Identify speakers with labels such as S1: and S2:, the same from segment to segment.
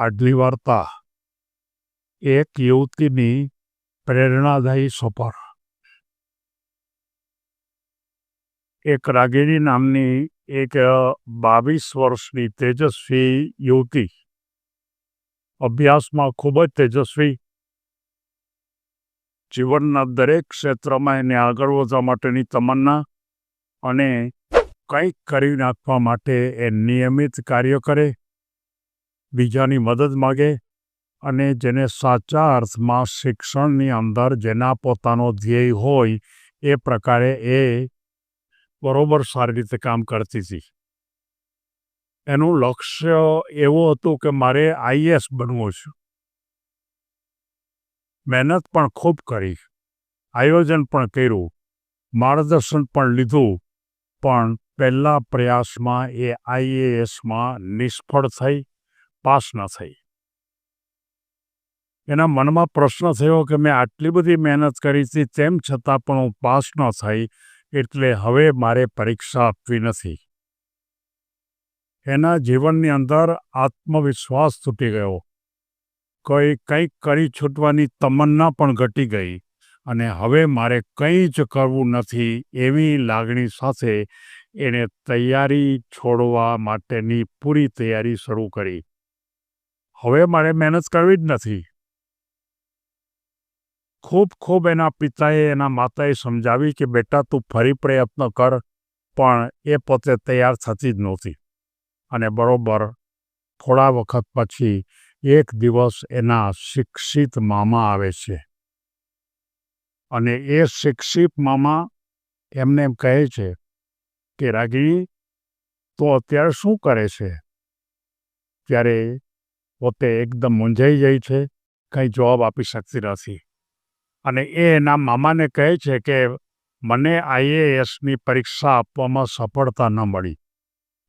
S1: આટલી વાર્તા એક યુવતીની પ્રેરણાદાયી સફર એક રાગીણી નામની એક બાવીસ વર્ષની તેજસ્વી યુવતી અભ્યાસમાં ખૂબ જ તેજસ્વી જીવનના દરેક ક્ષેત્રમાં એને આગળ વધવા માટેની તમન્ના અને કંઈક કરી નાખવા માટે એ નિયમિત કાર્ય કરે બીજાની મદદ માગે અને જેને સાચા અર્થમાં શિક્ષણની અંદર જેના પોતાનો ધ્યેય હોય એ પ્રકારે એ બરોબર સારી રીતે કામ કરતી હતી. એનું લક્ષ્ય એવું હતું કે મારે આઈએસ બનવું છે. મહેનત પણ ખૂબ કરી, આયોજન પણ કર્યું, માર્ગદર્શન પણ લીધું, પણ પહેલા પ્રયાસમાં એ આઈએએસમાં નિષ્ફળ થઈ. પાસ ન થઈ. એના મનમાં પ્રશ્ન થયો કે મેં આટલી બધી મહેનત કરી હતી તેમ છતાં પણ હું પાસ ન થઈ, એટલે હવે મારે પરીક્ષા આપવી નથી. એના જીવનની અંદર આત્મવિશ્વાસ તૂટી ગયો. કોઈ કંઈક કરી છૂટવાની તમન્ના પણ ઘટી ગઈ, અને હવે મારે કંઈ જ કરવું નથી એવી લાગણી સાથે એણે તૈયારી છોડવા માટેની પૂરી તૈયારી શરૂ કરી. હવે મારે મહેનત કરવી જ નથી. ખૂબ ખૂબ એના પિતાએ એના માતાએ સમજાવી કે બેટા તું ફરી પ્રયત્ન કર, પણ એ પોતે તૈયાર થતી જ નહોતી. અને બરોબર, થોડા વખત પછી એક દિવસ એના શિક્ષિત મામા આવે છે. અને એ શિક્ષિત મામા એમને એમ કહે છે કે રાગીણી તો અત્યારે શું કરે છે? ત્યારે પોતે એકદમ મૂંઝાઈ જાય છે, કંઈ જવાબ આપી શકતી નથી. અને એ એના મામાને કહે છે કે, મને આઈએએસની પરીક્ષા આપવામાં સફળતા ન મળી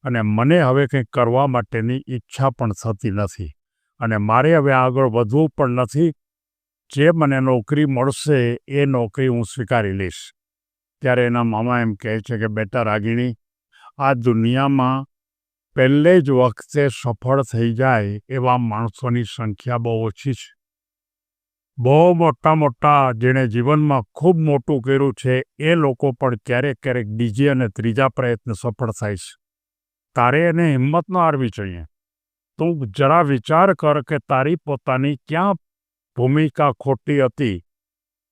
S1: અને મને હવે કંઈક કરવા માટેની ઈચ્છા પણ થતી નથી અને મારે હવે આગળ વધવું પણ નથી. જે મને નોકરી મળશે, એ નોકરી હું સ્વીકારી લઈશ. ત્યારે એના મામા એમ કહે છે કે, બેટા રાગીણી, આ દુનિયામાં પહેલે જ વખતે સફળ થઈ જાય એવા માણસોની સંખ્યા બહુ ઓછી છે. બહુ મોટા મોટા જેણે જીવનમાં ખૂબ મોટું કર્યું છે, એ લોકો પણ ક્યારેક ક્યારેક બીજી અને ત્રીજા પ્રયત્ન સફળ થાય છે. તારે એને હિંમત ન હારવી જોઈએ. તું જરા વિચાર કર કે તારી પોતાની ક્યાં ભૂમિકા ખોટી હતી.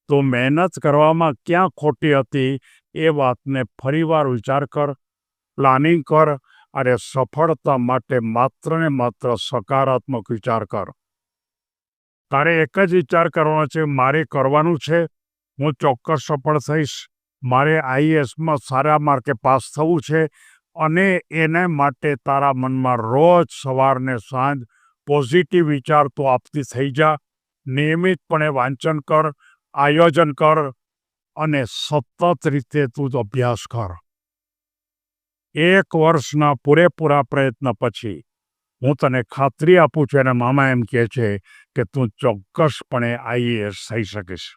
S1: તો મહેનત કરવામાં ક્યાં ખોટી હતી એ વાતને ફરીવાર વિચાર કર, પ્લાનિંગ કર અને સફળતા માટે માત્ર ને માત્ર સકારાત્મક વિચાર કર. તારે એક જ વિચાર કરવાનો છે, મારે કરવાનું છે, હું ચોક્કસ સફળ થઈશ, મારે આઈએસમાં સારા માર્કે પાસ થવું છે, અને એને માટે તારા મનમાં રોજ સવારને સાંજ પોઝિટિવ વિચાર તો આપતી થઈ જા, નિયમિતપણે વાંચન કર, આયોજન કર, અને સતત રીતે તું અભ્યાસ કર. એક વર્ષના પૂરેપૂરા પ્રયત્ન પછી હું તને ખાતરી આપું છું, એના મામા એમ કહે છે કે તું ચોક્કસપણે આઈએએસ થઈ શકીશ.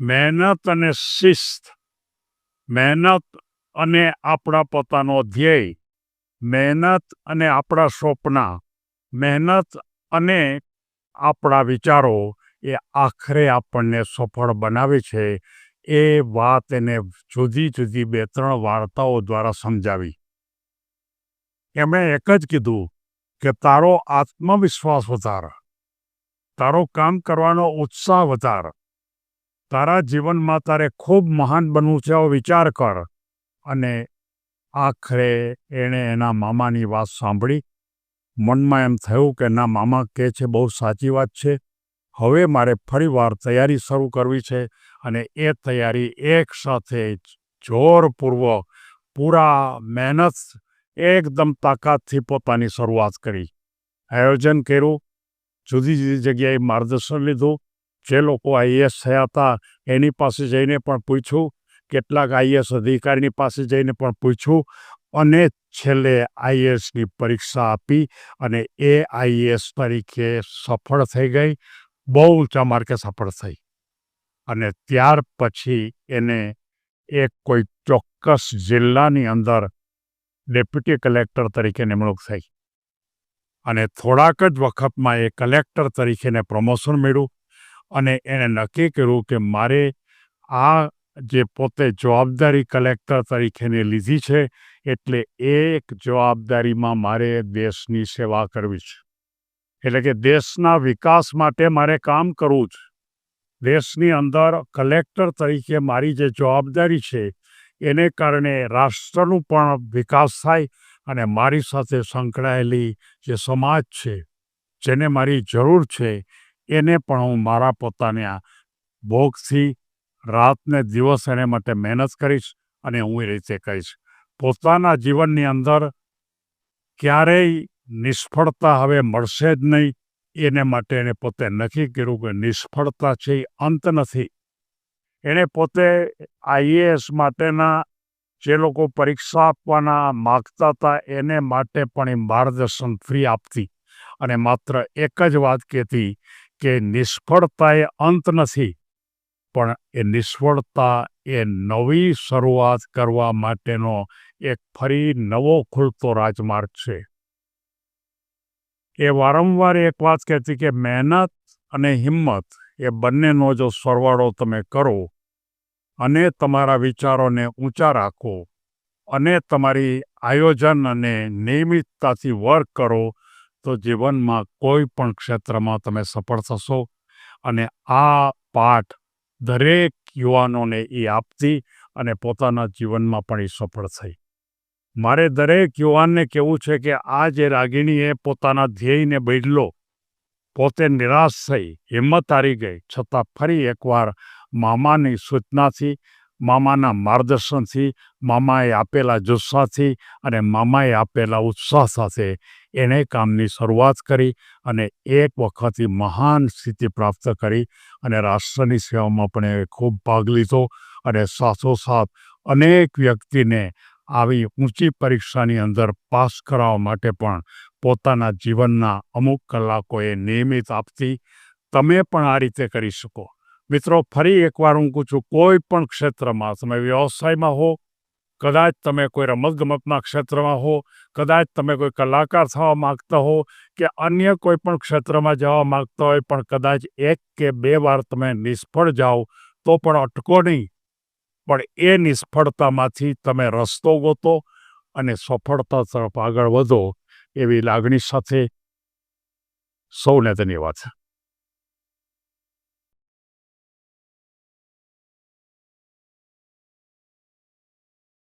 S1: મહેનત અને શિસ્ત, મહેનત અને આપણા પોતાનો ધ્યેય, મહેનત અને આપણા સ્વપ્ના, મહેનત અને આપણા વિચારો એ આખરે આપણને સફળ બનાવે છે એ વાત એને જુદી જુદી બે ત્રણ વાર્તાઓ દ્વારા સમજાવી. એમણે એક જ કીધું કે, તારો આત્મવિશ્વાસ વધાર. તારો કામ કરવાનો ઉત્સાહ વધાર. તારા જીવનમાં તારે ખૂબ મહાન બનવું છે એવો વિચાર કર. અને આખરે એણે એના મામાની વાત સાંભળી. મનમાં એમ થયું કે, ના, મામા કહે છે, બહુ સાચી વાત છે. હવે મારે ફરીવાર તૈયારી શરૂ કરવી છે અને એ તૈયારી એક સાથે જોરપૂર્વક, પૂરા મહેનત, એકદમ તાકાતથી પોતાની શરૂઆત કરી. આયોજન કર્યું, જુદી જુદી જગ્યાએ માર્ગદર્શન લીધું, જે લોકો આઈએસ થયા હતા એની પાસે જઈને પણ પૂછ્યું, કેટલાક આઈએસ અધિકારીની પાસે જઈને પણ પૂછ્યું અને છેલ્લે આઈએસની પરીક્ષા આપી અને એ આઈએસ તરીકે સફળ થઈ ગઈ. બહુ ઊંચા માર્કે સફળ થઈ. અને ત્યાર પછી એને એક કોઈ ચોક્કસ જિલ્લાની અંદર ડેપ્યુટી કલેક્ટર તરીકે નિમણૂક થઈ. અને થોડાક જ વખતમાં એ કલેક્ટર તરીકેને પ્રમોશન મળ્યું અને એણે નક્કી કર્યું કે મારે આ જે પોતે જવાબદારી કલેક્ટર તરીકેની લીધી છે, એટલે એક જવાબદારીમાં મારે દેશની સેવા કરવી છે. એટલે કે દેશના વિકાસ માટે મારે કામ કરવું છે. દેશની અંદર કલેક્ટર તરીકે મારી જે જવાબદારી છે, એને કારણે રાષ્ટ્રનું પણ વિકાસ થાય અને મારી સાથે સંકળાયેલી જે સમાજ છે, જેને મારી જરૂર છે, એને પણ હું મારા પોતાના ભોગથી રાતને દિવસ એને માટે મહેનત કરીશ અને હું એ રીતે કહીશ પોતાના જીવનની અંદર ક્યારેય નિષ્ફળતા હવે મળશે જ નહીં. એને માટે એણે પોતે નક્કી કર્યું કે નિષ્ફળતા છે એ અંત નથી. એણે પોતે આઈએએસ માટેના જે લોકો પરીક્ષા આપવાના માગતા હતા એને માટે પણ એ માર્ગદર્શન ફ્રી આપતી. અને માત્ર એક જ વાત કહેતી કે નિષ્ફળતા એ અંત નથી, પણ એ નિષ્ફળતા એ નવી શરૂઆત કરવા માટેનો એક ફરી નવો ખુલતો રાજમાર્ગ છે. એ વારંવાર એક વાત કહેતી કે મહેનત અને હિંમત એ બંનેનો જો સરવાળો તમે કરો અને તમારા વિચારોને ઊંચા રાખો અને તમારી આયોજન અને નિયમિતતાથી વર્ક કરો, તો જીવનમાં કોઈ પણ ક્ષેત્રમાં તમે સફળ થશો. અને આ પાઠ દરેક યુવાનોને એ આપતી અને પોતાના જીવનમાં પણ એ સફળ થઈ. મારે દરેક યુવાનને કહેવું છે કે આ જે રાગિણીએ પોતાના ધ્યેયને બદલો, પોતે નિરાશ થઈ, હિંમત હારી ગઈ, છતાં ફરી એકવાર મામાની સૂચનાથી, મામાના માર્ગદર્શનથી, મામાએ આપેલા જુસ્સાથી અને મામાએ આપેલા ઉત્સાહ સાથે એણે કામની શરૂઆત કરી અને એક વખતથી મહાન સ્થિતિ પ્રાપ્ત કરી અને રાષ્ટ્રની સેવામાં પણ એ ખૂબ ભાગ લીધો અને સાથોસાથ અનેક વ્યક્તિને આવી ઊંચી પરીક્ષાની અંદર પાસ કરાવવા માટે પણ પોતાના જીવનના અમુક કલાકો એ નિયમિત આપતી તમે પણ આ રીતે કરી શકો. મિત્રો, ફરી એકવાર હું કહું છું કોઈ પણ ક્ષેત્રમાં, તમે વ્યવસાયમાં હો, કદાચ તમે કોઈ રમતગમતના ક્ષેત્રમાં હો, કદાચ તમે કોઈ કલાકાર થવા માગતા હો કે અન્ય કોઈ પણ ક્ષેત્રમાં જવા માગતા હોય, પણ કદાચ એક કે બે વાર તમે નિષ્ફળ જાઓ, તો પણ અટકો નહીં. પણ એ નિષ્ફળતામાંથી તમે રસ્તો ગોતો અને સફળતા તરફ આગળ વધો એવી લાગણી સાથે સૌને ધન્યવાદ.